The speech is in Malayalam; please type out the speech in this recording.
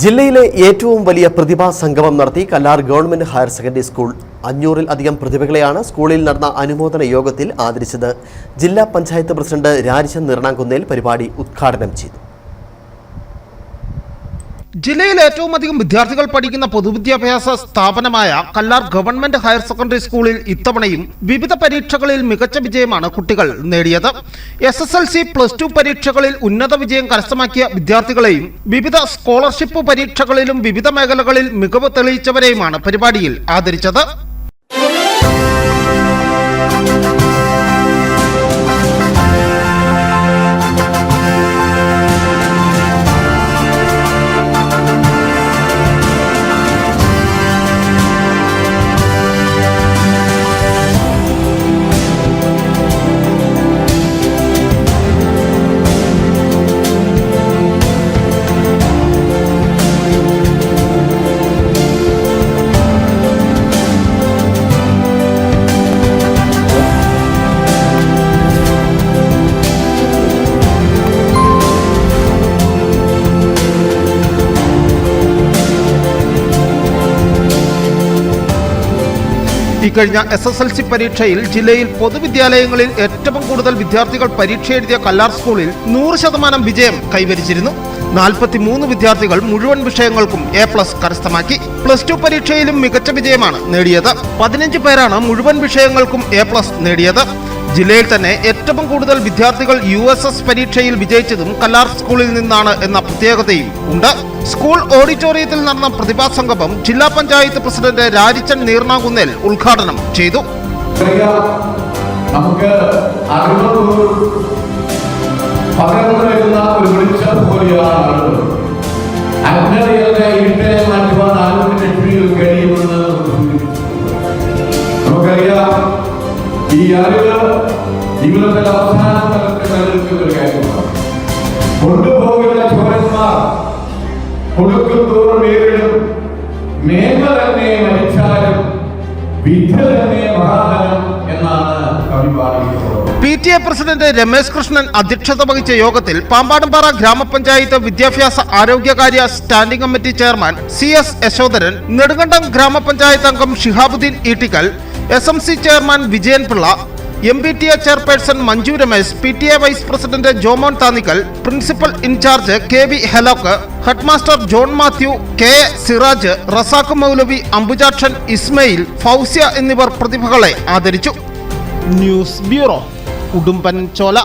ജില്ലയിലെ ഏറ്റവും വലിയ പ്രതിഭാ സംഗമം നടത്തി Kallar government higher secondary school അഞ്ഞൂറിൽ അധികം പ്രതിഭകളെയാണ് സ്കൂളിൽ നടന്ന അനുമോദന യോഗത്തിൽ ആദരിച്ചത്. ജില്ലാ പഞ്ചായത്ത് പ്രസിഡന്റ് രാജൻ നിറണാകുന്നേൽ പരിപാടി ഉദ്ഘാടനം ചെയ്തു. ജില്ലയിൽ ഏറ്റവും അധികം വിദ്യാർത്ഥികൾ പഠിക്കുന്ന പൊതുവിദ്യാഭ്യാസ സ്ഥാപനമായ കല്ലാർ ഗവൺമെന്റ് ഹയർ സെക്കൻഡറി സ്കൂളിൽ ഇത്തവണയും വിവിധ പരീക്ഷകളിൽ മികച്ച വിജയമാണ് കുട്ടികൾ നേടിയത്. S S L C plus two പരീക്ഷകളിൽ ഉന്നത വിജയം കരസ്ഥമാക്കിയ വിദ്യാർത്ഥികളെയും വിവിധ സ്കോളർഷിപ്പ് പരീക്ഷകളിലും വിവിധ മേഖലകളിൽ മികവ് തെളിയിച്ചവരെയുമാണ് പരിപാടിയിൽ ആദരിച്ചത്. ഇക്കഴിഞ്ഞ എസ് എസ് എൽ സി പരീക്ഷയിൽ ജില്ലയിൽ പൊതുവിദ്യാലയങ്ങളിൽ ഏറ്റവും കൂടുതൽ വിദ്യാർത്ഥികൾ പരീക്ഷ എഴുതിയ കല്ലാർ സ്കൂളിൽ നൂറ് ശതമാനം വിജയം കൈവരിച്ചിരുന്നു. നാൽപ്പത്തിമൂന്ന് വിദ്യാർത്ഥികൾ മുഴുവൻ വിഷയങ്ങൾക്കും എ പ്ലസ് കരസ്ഥമാക്കി. പ്ലസ് ടു പരീക്ഷയിലും മികച്ച വിജയമാണ് നേടിയത്. പതിനഞ്ച് പേരാണ് മുഴുവൻ വിഷയങ്ങൾക്കും എ പ്ലസ് നേടിയത്. ജില്ലയിൽ തന്നെ ഏറ്റവും കൂടുതൽ വിദ്യാർത്ഥികൾ യു എസ് എസ് പരീക്ഷയിൽ വിജയിച്ചതും കല്ലാർ സ്കൂളിൽ നിന്നാണ് എന്ന പ്രത്യേകതയും ഉണ്ട്. സ്കൂൾ ഓഡിറ്റോറിയത്തിൽ നടന്ന പ്രതിഭാ സംഗമം ജില്ലാ പഞ്ചായത്ത് പ്രസിഡന്റ് രാജിച്ചൻ നീർണാകുന്നേൽ ഉദ്ഘാടനം ചെയ്തു. നമുക്ക് അറിവ് പകർന്നു ഒരു വെളിച്ചം പോലെയാണ് ഈ അറിവ് ജീവിതത്തിൽ അവസാന കൊണ്ടുപോകുന്ന ചോരന്മാർ കൊടുക്കും തോറും മേമ തന്നെ മരിച്ചാലും വിദ്യ തന്നെ മഹാധനം എന്നാണ് കവി പാടിയിട്ടുള്ളത് P T A president Ramesh Krishnan അധ്യക്ഷത വഹിച്ച യോഗത്തിൽ പാമ്പാടുംപാറ ഗ്രാമപഞ്ചായത്ത് വിദ്യാഭ്യാസ ആരോഗ്യകാര്യ standing committee chairman C S Yashodharan Nedumkandam ഗ്രാമപഞ്ചായത്ത് അംഗം Shihabuddin Eettikkal S M C chairman Vijayan Pillai M P T A chairperson Manju Ramesh P T A vice president Jomon Thannikkal principal in-charge K V ഹെലോക്ക് headmaster John Mathew K Siraj Razak മൗലവി അംബുജാക്ഷൻ ഇസ്മയിൽ ഫൗസ്യ എന്നിവർ പ്രതിഭകളെ ആദരിച്ചു. News bureau Udumban Chola.